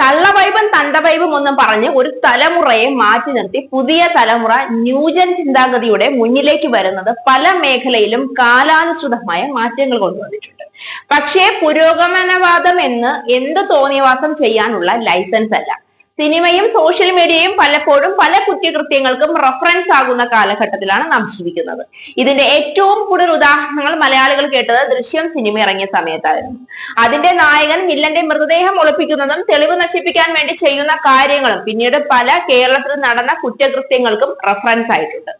തള്ളവൈബും തണ്ടവൈബും ഒന്നും പറഞ്ഞ് ഒരു തലമുറയെ മാറ്റി നിർത്തി പുതിയ തലമുറ ന്യൂജൻ ചിന്താഗതിയുടെ മുന്നിലേക്ക് വരുന്നത് പല മേഖലയിലും കാലാനുസൃതമായ മാറ്റങ്ങൾ കൊണ്ടുവന്നിട്ടുണ്ട്. പക്ഷേ പുരോഗമനവാദം എന്ന് എന്ത് തോന്നിയവാസം ചെയ്യാനുള്ള ലൈസൻസ് അല്ല. സിനിമയും സോഷ്യൽ മീഡിയയും പലപ്പോഴും പല കുറ്റകൃത്യങ്ങൾക്കും റഫറൻസ് ആകുന്ന കാലഘട്ടത്തിലാണ് നാം ജീവിക്കുന്നത്. ഇതിന്റെ ഏറ്റവും കൂടുതൽ ഉദാഹരണങ്ങൾ മലയാളികൾ കേട്ടത് ദൃശ്യം സിനിമ ഇറങ്ങിയ സമയത്തായിരുന്നു. അതിന്റെ നായകൻ വില്ലന്റെ മൃതദേഹം ഒളിപ്പിക്കുന്നതും തെളിവ് നശിപ്പിക്കാൻ വേണ്ടി ചെയ്യുന്ന കാര്യങ്ങളും പിന്നീട് പല കേരളത്തിൽ നടന്ന കുറ്റകൃത്യങ്ങൾക്കും റഫറൻസ് ആയിട്ടുണ്ട്.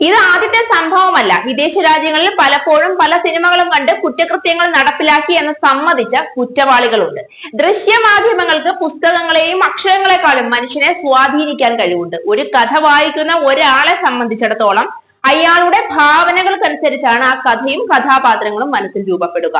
ഇത് ആദ്യത്തെ സംഭവമല്ല. വിദേശ രാജ്യങ്ങളിൽ പലപ്പോഴും പല സിനിമകളും കണ്ട് കുറ്റകൃത്യങ്ങൾ നടപ്പിലാക്കി എന്ന് സമ്മതിച്ച കുറ്റവാളികളുണ്ട്. ദൃശ്യമാധ്യമങ്ങൾക്ക് പുസ്തകങ്ങളെയും അക്ഷരങ്ങളെക്കാളും മനുഷ്യനെ സ്വാധീനിക്കാൻ കഴിവുണ്ട്. ഒരു കഥ വായിക്കുന്ന ഒരാളെ സംബന്ധിച്ചിടത്തോളം അയാളുടെ ഭാവനകൾക്കനുസരിച്ചാണ് ആ കഥയും കഥാപാത്രങ്ങളും മനസ്സിൽ രൂപപ്പെടുക.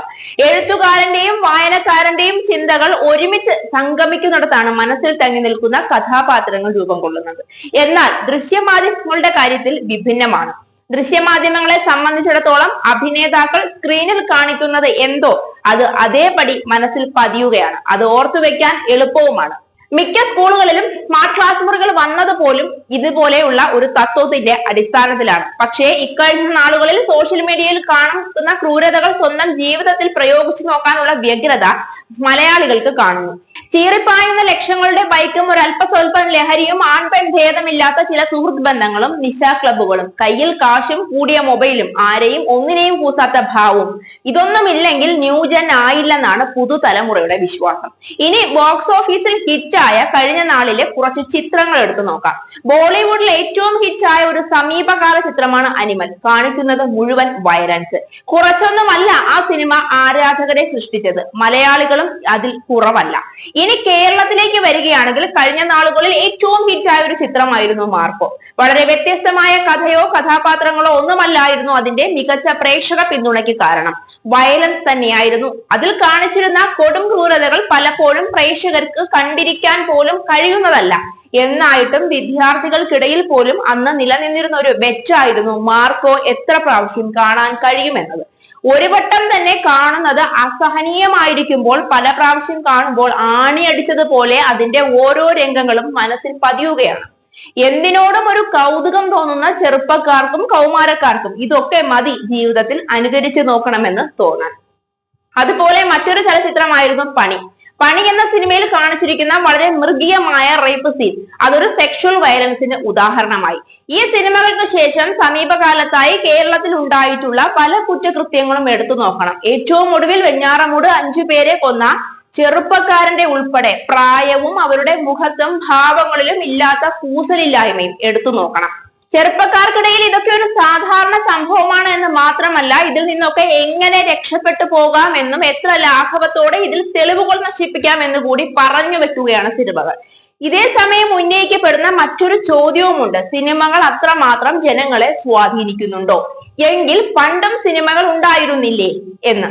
എഴുത്തുകാരന്റെയും വായനക്കാരന്റെയും ചിന്തകൾ ഒരുമിച്ച് സംഗമിക്കുന്നിടത്താണ് മനസ്സിൽ തങ്ങി നിൽക്കുന്ന കഥാപാത്രങ്ങൾ രൂപം കൊള്ളുന്നത്. എന്നാൽ ദൃശ്യമാധ്യമങ്ങളുടെ കാര്യത്തിൽ വിഭിന്നമാണ്. ദൃശ്യമാധ്യമങ്ങളെ സംബന്ധിച്ചിടത്തോളം അഭിനേതാക്കൾ സ്ക്രീനിൽ കാണിക്കുന്നത് എന്തോ അത് അതേപടി മനസ്സിൽ പതിയുകയാണ്. അത് ഓർത്തു വെക്കാൻ എളുപ്പവുമാണ്. മിക്ക സ്കൂളുകളിലും സ്മാർട്ട് ക്ലാസ് മുറികൾ വന്നത് പോലും ഇതുപോലെയുള്ള ഒരു തത്വത്തിന്റെ അടിസ്ഥാനത്തിലാണ്. പക്ഷേ ഇക്കഴിഞ്ഞ നാളുകളിൽ സോഷ്യൽ മീഡിയയിൽ കാണുന്ന ക്രൂരതകൾ സ്വന്തം ജീവിതത്തിൽ പ്രയോഗിച്ചു നോക്കാനുള്ള വ്യഗ്രത മലയാളികൾക്ക് കാണുന്നു. ചീറിപ്പായുന്ന ലക്ഷങ്ങളുടെ ബൈക്കും ഒരു അല്പസ്വല്പം ലഹരിയും ആൺപെൺ ഭേദമില്ലാത്ത ചില സുഹൃത്ത് ബന്ധങ്ങളും നിശാ ക്ലബുകളും കയ്യിൽ കാശും കൂടിയ മൊബൈലും ആരെയും ഒന്നിനെയും കൂസാത്ത ഭാവവും. ഇതൊന്നുമില്ലെങ്കിൽ ന്യൂജൻ ആയില്ലെന്നാണ് പുതുതലമുറയുടെ വിശ്വാസം. ഇനി ബോക്സ് ഓഫീസിൽ ഹിറ്റായ കഴിഞ്ഞ നാളിലെ കുറച്ച് ചിത്രങ്ങൾ എടുത്തു നോക്കാം. ബോളിവുഡിൽ ഏറ്റവും ഹിറ്റായ ഒരു സമീപകാല ചിത്രമാണ് അനിമൽ. കാണിക്കുന്നത് മുഴുവൻ വയലൻസ്. കുറച്ചൊന്നുമല്ല ആ സിനിമ ആരാധകരെ സൃഷ്ടിച്ചത്. മലയാളികളും അതിൽ കുറവല്ല. ഇനി കേരളത്തിലേക്ക് വരികയാണെങ്കിൽ കഴിഞ്ഞ നാളുകളിൽ ഏറ്റവും ഹിറ്റായ ഒരു ചിത്രമായിരുന്നു മാർക്കോ. വളരെ വ്യത്യസ്തമായ കഥയോ കഥാപാത്രങ്ങളോ ഒന്നുമല്ലായിരുന്നു അതിന്റെ മികച്ച പ്രേക്ഷക പിന്തുണയ്ക്ക് കാരണം. വയലൻസ് തന്നെയായിരുന്നു. അതിൽ കാണിച്ചിരുന്ന കൊടും ക്രൂരതകൾ പലപ്പോഴും പ്രേക്ഷകർക്ക് കണ്ടിരിക്കാൻ പോലും കഴിയുന്നതല്ല. എന്നായിട്ടും വിദ്യാർത്ഥികൾക്കിടയിൽ പോലും അന്ന് നിലനിന്നിരുന്ന ഒരു വെറ്റായിരുന്നു മാർക്കോ എത്ര പ്രാവശ്യം കാണാൻ കഴിയുമെന്നത് ഒരു വട്ടം തന്നെ കാണുന്നത് അസഹനീയമായിരിക്കുമ്പോൾ പല പ്രാവശ്യം കാണുമ്പോൾ ആണിയടിച്ചതുപോലെ അതിന്റെ ഓരോ രംഗങ്ങളും മനസ്സിൽ പതിയുകയാണ്. എന്തിനോടും ഒരു കൗതുകം തോന്നുന്ന ചെറുപ്പക്കാർക്കും കൗമാരക്കാർക്കും ഇതൊക്കെ മതി ജീവിതത്തിൽ അനുകരിച്ചു നോക്കണമെന്ന് തോന്നാൻ. അതുപോലെ മറ്റൊരു ചലച്ചിത്രമായിരുന്നു പണി. പണി എന്ന സിനിമയിൽ കാണിച്ചിരിക്കുന്ന വളരെ മൃഗീയമായ റേപ്പ് സീൻ അതൊരു സെക്ഷൽ വയലൻസിന് ഉദാഹരണമായി. ഈ സിനിമകൾക്ക് ശേഷം സമീപകാലത്തായി കേരളത്തിൽ ഉണ്ടായിട്ടുള്ള പല കുറ്റകൃത്യങ്ങളും എടുത്തു നോക്കണം. ഏറ്റവും ഒടുവിൽ വെഞ്ഞാറമൂട് അഞ്ചു പേരെ കൊന്ന ചെറുപ്പക്കാരന്റെ ഉൾപ്പെടെ പ്രായവും അവരുടെ മുഖത്തും ഭാവങ്ങളിലും ഇല്ലാത്ത കൂസലില്ലായ്മയും എടുത്തു നോക്കണം. ചെറുപ്പക്കാർക്കിടയിൽ ഇതൊക്കെ ഒരു സാധാരണ സംഭവമാണ് എന്ന് മാത്രമല്ല ഇതിൽ നിന്നൊക്കെ എങ്ങനെ രക്ഷപ്പെട്ടു പോകാം എന്നും എത്ര ലാഘവത്തോടെ ഇതിൽ തെളിവുകൾ നശിപ്പിക്കാം എന്ന് കൂടി പറഞ്ഞു വെക്കുകയാണ് സിനിമകൾ ഇതേ സമയം ഉന്നയിക്കപ്പെടുന്ന മറ്റൊരു ചോദ്യവുമുണ്ട്. സിനിമകൾ അത്രമാത്രം ജനങ്ങളെ സ്വാധീനിക്കുന്നുണ്ടോ? എങ്കിൽ പണ്ടും സിനിമകൾ ഉണ്ടായിരുന്നില്ലേ എന്ന്.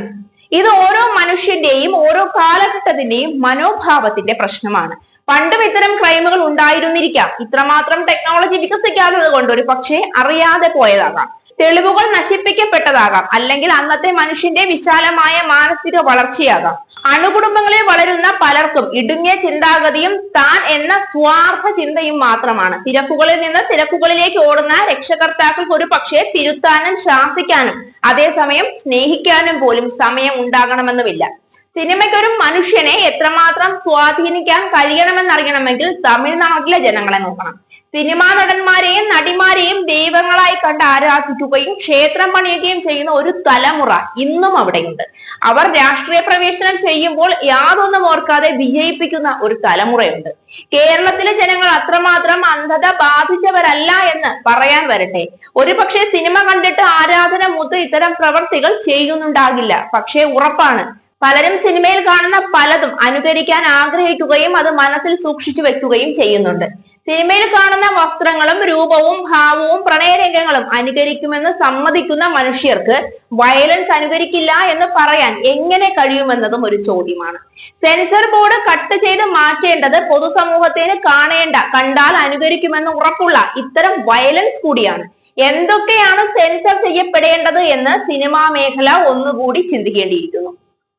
ഇത് ഓരോ മനുഷ്യന്റെയും ഓരോ കാലഘട്ടത്തിന്റെയും മനോഭാവത്തിന്റെ പ്രശ്നമാണ്. പണ്ടും ഇത്തരം ക്രൈമുകൾ ഉണ്ടായിരുന്നിരിക്കാം. ഇത്രമാത്രം ടെക്നോളജി വികസിക്കാത്തത് കൊണ്ട് ഒരു പക്ഷേ അറിയാതെ പോയതാകാം. തെളിവുകൾ നശിപ്പിക്കപ്പെട്ടതാകാം. അല്ലെങ്കിൽ അന്നത്തെ മനുഷ്യന്റെ വിശാലമായ മാനസിക വളർച്ചയാകാം. അണുകുടുംബങ്ങളിൽ വളരുന്ന പലർക്കും ഇടുങ്ങിയ ചിന്താഗതിയും താൻ എന്ന സ്വാർത്ഥ ചിന്തയും മാത്രമാണ്. തിരക്കുകളിൽ നിന്ന് തിരക്കുകളിലേക്ക് ഓടുന്ന രക്ഷകർത്താക്കൾക്ക് ഒരു പക്ഷേ തിരുത്താനും ശാസിക്കാനും അതേസമയം സ്നേഹിക്കാനും പോലും സമയം ഉണ്ടാകണമെന്നുമില്ല. സിനിമയ്ക്കൊരു മനുഷ്യനെ എത്രമാത്രം സ്വാധീനിക്കാൻ കഴിയണമെന്നറിയണമെങ്കിൽ തമിഴ്നാട്ടിലെ ജനങ്ങളെ നോക്കണം. സിനിമാ നടന്മാരെയും നടിമാരെയും ദൈവങ്ങളായി കണ്ട് ആരാധിക്കുകയും ക്ഷേത്രം പണിയുകയും ചെയ്യുന്ന ഒരു തലമുറ ഇന്നും അവിടെയുണ്ട്. അവർ രാഷ്ട്രീയ പ്രവേശനം ചെയ്യുമ്പോൾ യാതൊന്നും ഓർക്കാതെ വിജയിപ്പിക്കുന്ന ഒരു തലമുറയുണ്ട്. കേരളത്തിലെ ജനങ്ങൾ അത്രമാത്രം അന്ധത ബാധിച്ചവരല്ല എന്ന് പറയാൻ വരട്ടെ. ഒരു പക്ഷേ സിനിമ കണ്ടിട്ട് ആരാധന മുത്ത് ഇത്തരം പ്രവർത്തികൾ ചെയ്യുന്നുണ്ടാകില്ല. പക്ഷേ ഉറപ്പാണ് പലരും സിനിമയിൽ കാണുന്ന പലതും അനുകരിക്കാൻ ആഗ്രഹിക്കുകയും അത് മനസ്സിൽ സൂക്ഷിച്ചു വെക്കുകയും ചെയ്യുന്നുണ്ട്. സിനിമയിൽ കാണുന്ന വസ്ത്രങ്ങളും രൂപവും ഭാവവും പ്രണയരംഗങ്ങളും അനുകരിക്കുമെന്ന് സമ്മതിക്കുന്ന മനുഷ്യർക്ക് വയലൻസ് അനുകരിക്കില്ല എന്ന് പറയാൻ എങ്ങനെ കഴിയുമെന്നതും ഒരു ചോദ്യമാണ്. സെൻസർ ബോർഡ് കട്ട് ചെയ്ത് മാറ്റേണ്ടത് പൊതുസമൂഹത്തിന് കാണേണ്ട കണ്ടാൽ അനുകരിക്കുമെന്ന് ഉറപ്പുള്ള ഇത്തരം വയലൻസ് കൂടിയാണ്. എന്തൊക്കെയാണ് സെൻസർ ചെയ്യപ്പെടേണ്ടത് എന്ന് സിനിമാ മേഖല ഒന്നുകൂടി ചിന്തിക്കേണ്ടിയിരിക്കുന്നു.